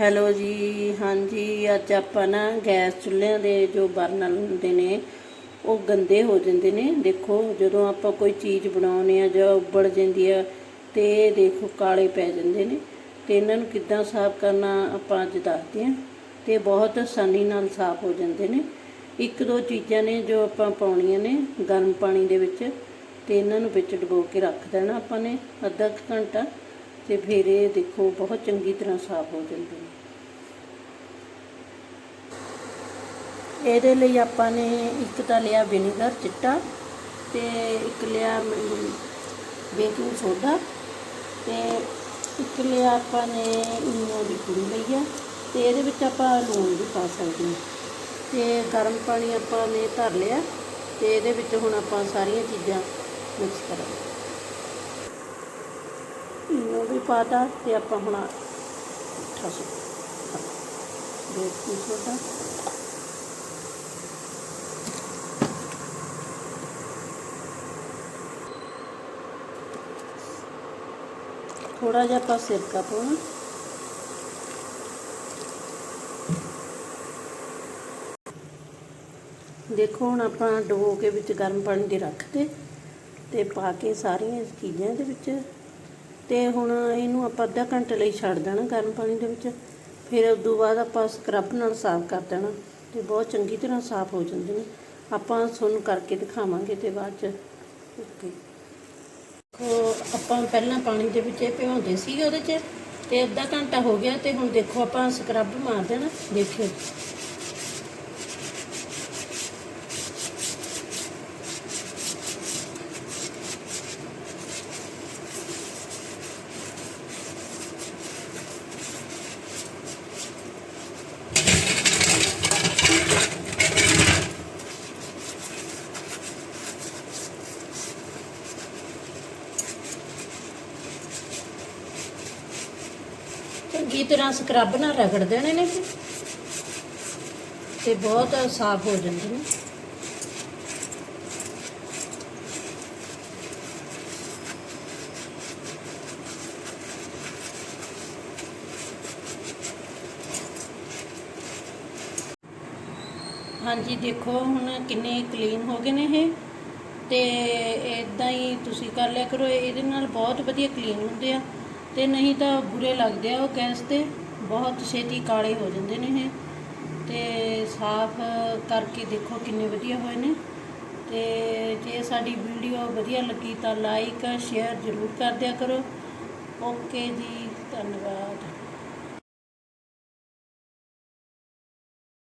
Hello ਜੀ, ਹਾਂਜੀ, ਅੱਜ ਆਪਾਂ ਨਾ ਗੈਸ ਚੁੱਲ੍ਹਿਆਂ ਦੇ ਜੋ ਬਰਨਲ ਹੁੰਦੇ ਨੇ, ਉਹ ਗੰਦੇ ਹੋ ਜਾਂਦੇ ਨੇ। ਦੇਖੋ, ਜਦੋਂ ਆਪਾਂ ਕੋਈ ਚੀਜ਼ ਬਣਾਉਂਦੇ ਆ ਜਾਂ ਉੱਬਲ ਜਾਂਦੀ ਆ, ਤੇ ਦੇਖੋ ਕਾਲੇ ਪੈ ਜਾਂਦੇ ਨੇ। ਤੇ ਇਹਨਾਂ ਨੂੰ ਕਿੱਦਾਂ ਸਾਫ਼ ਕਰਨਾ ਆਪਾਂ ਅੱਜ ਦੱਸਦੇ ਹਾਂ। ਤੇ ਬਹੁਤ ਆਸਾਨੀ ਨਾਲ ਸਾਫ਼ ਹੋ ਜਾਂਦੇ ਨੇ। ਇੱਕ ਦੋ ਚੀਜ਼ਾਂ ਨੇ ਜੋ ਆਪਾਂ ਪਾਉਣੀਆਂ ਨੇ ਗਰਮ ਪਾਣੀ ਦੇ ਵਿੱਚ, ਤੇ ਇਹਨਾਂ ਨੂੰ ਵਿੱਚ ਡੁਬੋ ਕੇ ਰੱਖ ਦੇਣਾ ਆਪਾਂ ਨੇ, ਅੱਧਾ ਕੁ ਘੰਟਾ। ਤੇ ਫਿਰ ਇਹ ਦੇਖੋ, ਬਹੁਤ ਚੰਗੀ ਤਰ੍ਹਾਂ ਸਾਫ਼ ਹੋ ਜਾਂਦੇ ਨੇ ਇਹਦੇ ਲਈ ਆਪਾਂ ਨੇ ਇੱਕ ਤਾਂ ਲਿਆ ਵਿਨੇਗਰ ਚਿੱਟਾ ਤੇ ਇੱਕ ਲਿਆ ਬੇਕਿੰਗ ਸੋਡਾ ਤੇ ਇੱਕ ਲਿਆ ਆਪਾਂ ਨੇ ਇਨੋ ਦੀ ਪੂਰੀ ਲਈ ਆ ਤੇ ਇਹਦੇ ਵਿੱਚ ਆਪਾਂ ਲੂਣ ਵੀ ਪਾ ਸਕਦੇ ਹਾਂ। ਤੇ ਗਰਮ ਪਾਣੀ ਆਪਾਂ ਨੇ ਧਰ ਲਿਆ ਤੇ ਇਹਦੇ ਵਿੱਚ ਹੁਣ ਆਪਾਂ ਸਾਰੀਆਂ ਚੀਜ਼ਾਂ ਮਿਕਸ ਕਰਾਂਗੇ। ਇਨੋ ਵੀ ਪਾਤਾ ਤੇ ਆਪਾਂ ਹੁਣ ਮਿੱਠਾ ਸੁ ਬੇਕਿੰਗ ਸੋਡਾ ਥੋੜਾ ਜਿਹਾ ਆਪਾਂ ਸਿਰਕਾ ਪਾਉਣਾ। ਦੇਖੋ ਹੁਣ ਆਪਾਂ ਡੋ ਕੇ ਵਿੱਚ ਗਰਮ ਪਾਣੀ ਦੇ ਰੱਖਤੇ ਤੇ ਪਾ ਕੇ ਸਾਰੀਆਂ ਚੀਜ਼ਾਂ ਦੇ ਵਿੱਚ ਤੇ ਹੁਣ ਇਹਨੂੰ ਆਪਾਂ ਅੱਧਾ ਘੰਟੇ ਲਈ ਛੱਡ ਦੇਣਾ ਗਰਮ ਪਾਣੀ ਦੇ ਵਿੱਚ। ਫਿਰ ਉਸ ਤੋਂ ਬਾਅਦ ਆਪਾਂ ਸਕਰਬ ਨਾਲ ਸਾਫ਼ ਕਰ ਦੇਣਾ ਤੇ ਬਹੁਤ ਚੰਗੀ ਤਰ੍ਹਾਂ ਸਾਫ਼ ਹੋ ਜਾਂਦੇ ਨੇ। ਆਪਾਂ ਤੁਹਾਨੂੰ ਕਰਕੇ ਦਿਖਾਵਾਂਗੇ ਤੇ ਬਾਅਦ ਚ। ਓਕੇ। ਦੇਖੋ, ਆਪਾਂ ਪਹਿਲਾਂ ਪਾਣੀ ਦੇ ਵਿੱਚ ਇਹ ਭਿਉਂਦੇ ਸੀਗੇ ਉਹਦੇ 'ਚ ਤੇ ਅੱਧਾ ਘੰਟਾ ਹੋ ਗਿਆ ਤੇ ਹੁਣ ਦੇਖੋ ਆਪਾਂ ਸਕਰਬ ਮਾਰ ਦੇਣਾ। ਦੇਖਿਓ। ਚੰਗੀ ਤਰ੍ਹਾਂ ਸਕਰਬ ਨਾਲ ਰਗੜ ਦੇਣੇ ਨੇ ਫਿਰ। ਤੇ ਬਹੁਤ ਸਾਫ਼ ਹੋ ਜਾਂਦੇ ਨੇ। ਹਾਂਜੀ, ਦੇਖੋ, ਹੁਣ ਕਿੰਨੇ ਕਲੀਨ ਹੋ ਗਏ ਨੇ ਇਹ। ਤੇ ਇਦਾਂ ਹੀ ਤੁਸੀਂ ਕਰ ਲਿਆ ਕਰੋ ਇਹਦੇ ਨਾਲ ਬਹੁਤ ਵਧੀਆ ਕਲੀਨ ਹੁੰਦੇ ਆ। ਤੇ ਨਹੀਂ ਤਾਂ ਬੁਰੇ ਲੱਗਦੇ ਆ ਉਹ ਗੈਸ ਤੇ। ਬਹੁਤ ਛੇਤੀ ਕਾਲੇ ਹੋ ਜਾਂਦੇ ਨੇ ਇਹ। ਤੇ ਸਾਫ਼ ਕਰਕੇ ਦੇਖੋ ਕਿੰਨੇ ਵਧੀਆ ਹੋਏ ਨੇ। ਤੇ ਜੇ ਸਾਡੀ ਵੀਡੀਓ ਵਧੀਆ ਲੱਗੀ ਤਾਂ ਲਾਈਕ ਸ਼ੇਅਰ ਜ਼ਰੂਰ ਕਰ ਦਿਆ ਕਰੋ। ਓਕੇ ਜੀ, ਧੰਨਵਾਦ।